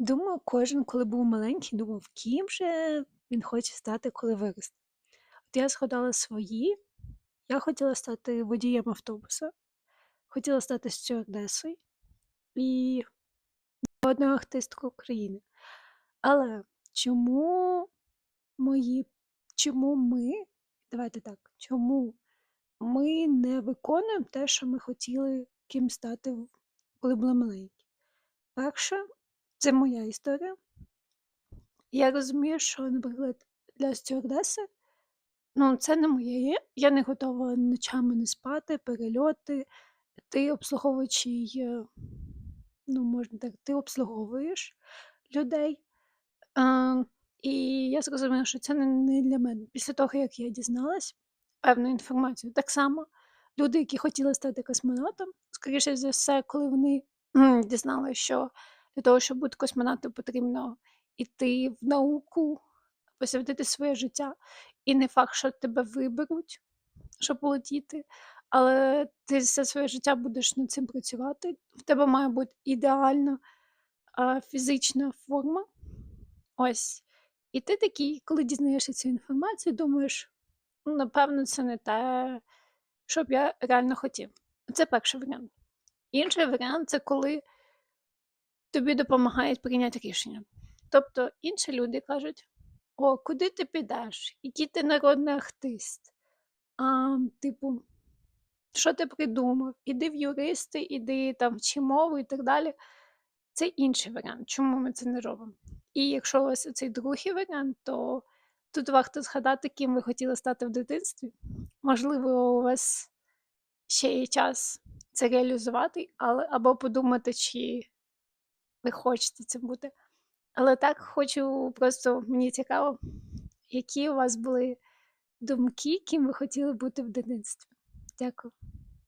Думаю, кожен, коли був маленький, думав, ким же він хоче стати, коли виросте. От я згадала свої. Я хотіла стати водієм автобуса, хотіла стати стюардесою і народною артисткою України. Але чому мої, чому ми, давайте так, чому ми не виконуємо те, що ми хотіли ким стати, коли були маленькі? Перше, це моя історія. Я розумію, що, наприклад, для стюардеси, ну, це не моє. Я не готова ночами не спати, перельоти. Ти обслуговуючий, е, ну, можна так, ти обслуговуєш людей. А, і я зрозуміла, що це не, для мене. Після того, як я дізналась певну інформацію, так само люди, які хотіли стати космонавтом, скоріше за все, коли вони дізналися, що для того, щоб бути космонавтом, потрібно йти в науку, посвятити своє життя. І не факт, що тебе виберуть, щоб полетіти, але ти все своє життя будеш над цим працювати. В тебе має бути ідеальна а, фізична форма. Ось. І ти такий, коли дізнаєшся цю інформацію, думаєш, ну, напевно, це не те, що б я реально хотів. Це перший варіант. Інший варіант це коли тобі допомагають прийняти рішення. Тобто інші люди кажуть: о, куди ти підеш? Який ти народний артист? А, типу, що ти придумав? Іди в юристи, іди там вчи мову і так далі. Це інший варіант, чому ми це не робимо. І якщо у вас цей другий варіант, то тут варто згадати, ким ви хотіли стати в дитинстві. Можливо, у вас ще є час це реалізувати, але або подумати, чи ви хочете цим бути. Але так хочу просто мені цікаво, які у вас були думки, ким ви хотіли бути в дитинстві. Дякую.